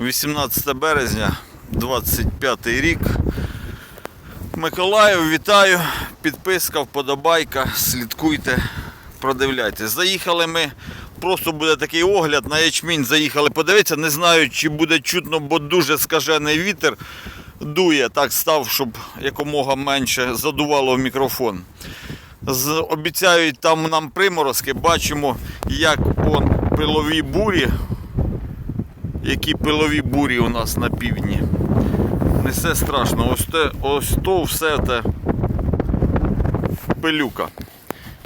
18 березня, 25 рік. Миколаїв, вітаю. Підписка, вподобайка, слідкуйте, продивляйтесь. Заїхали ми, просто буде такий огляд на ячмінь. Заїхали подивитися. Не знаю, чи буде чутно, бо дуже скажений вітер дує. Так став, щоб якомога менше задувало в мікрофон. Обіцяють там нам приморозки. Бачимо, як он пилові бурі. Які пилові бурі у нас на півдні. Несе страшно. Ось, те, ось то все те пилюка.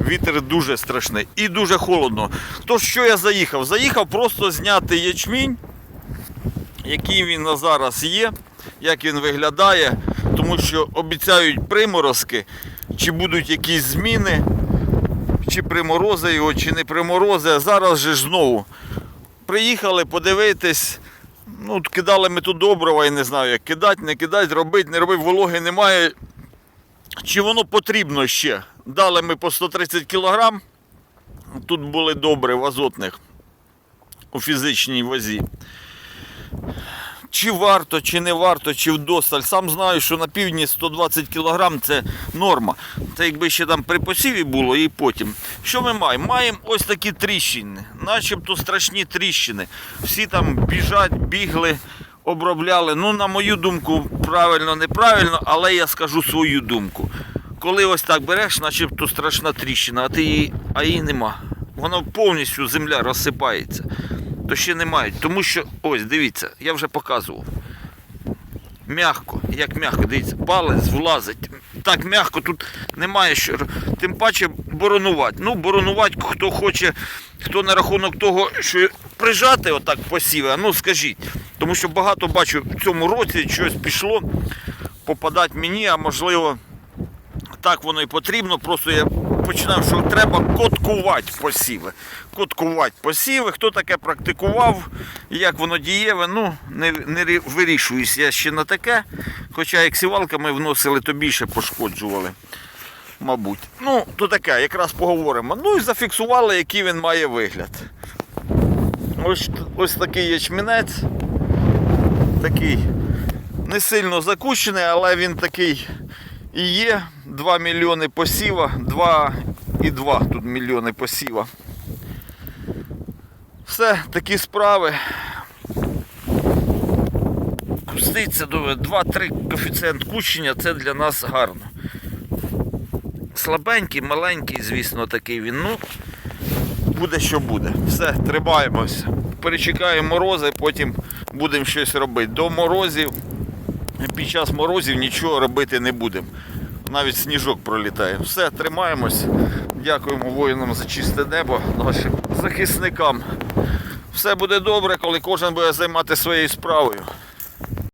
Вітер дуже страшний і дуже холодно. То що я заїхав? Заїхав просто зняти ячмінь, який він на зараз є, як він виглядає, тому що обіцяють приморозки, чи будуть якісь зміни, чи приморози його, чи не приморози. Зараз же ж знову приїхали подивитись. Ну, кидали ми тут добрива, я не знаю, як кидати, не кидати, робити, не робити, вологи немає. Чи воно потрібно ще? Дали ми по 130 кг. Тут були добре в азотних у фізичній вазі. Чи варто, чи не варто, чи вдосталь. Сам знаю, що на півдні 120 кг це норма. Це якби ще там при посіві було і потім. Що ми маємо? Маємо ось такі тріщини, начебто страшні тріщини. Всі там біжать, бігли, обробляли. Ну, на мою думку, правильно, неправильно, але я скажу свою думку. Коли ось так береш, начебто страшна тріщина, а ти її, а її нема. Воно повністю земля розсипається то ще не мають. Тому що, ось, дивіться, я вже показував. Мягко, як мягко, дивіться, палець влазить. Так мягко, тут немає що. Тим паче боронувати. Ну, боронувати, хто хоче, хто на рахунок того, що прижати отак посіви, а ну скажіть. Тому що багато бачу в цьому році щось пішло попадати мені, а можливо так воно і потрібно. Просто я починав, що треба коткувати посіви. Коткувати посіви. Хто таке практикував, як воно дієве, ну не, не вирішуюсь я ще на таке. Хоча як сівалка ми вносили, то більше пошкоджували. Мабуть. Ну, то таке, якраз поговоримо. Ну і зафіксували, який він має вигляд. Ось, ось такий ячмінець. Такий не сильно закущений, але він такий і є 2 мільйони посіва, 2,2 тут мільйони посіва. Все, такі справи. Куститься до 2-3 коефіцієнт кущення це для нас гарно. Слабенький, маленький, звісно, такий він. Ну, буде що буде. Все, тримаємося. Перечекаємо морози, потім будемо щось робити. До морозів під час морозів нічого робити не будемо. Навіть сніжок пролітає. Все, тримаємось. Дякуємо воїнам за чисте небо, нашим захисникам. Все буде добре, коли кожен буде займатися своєю справою.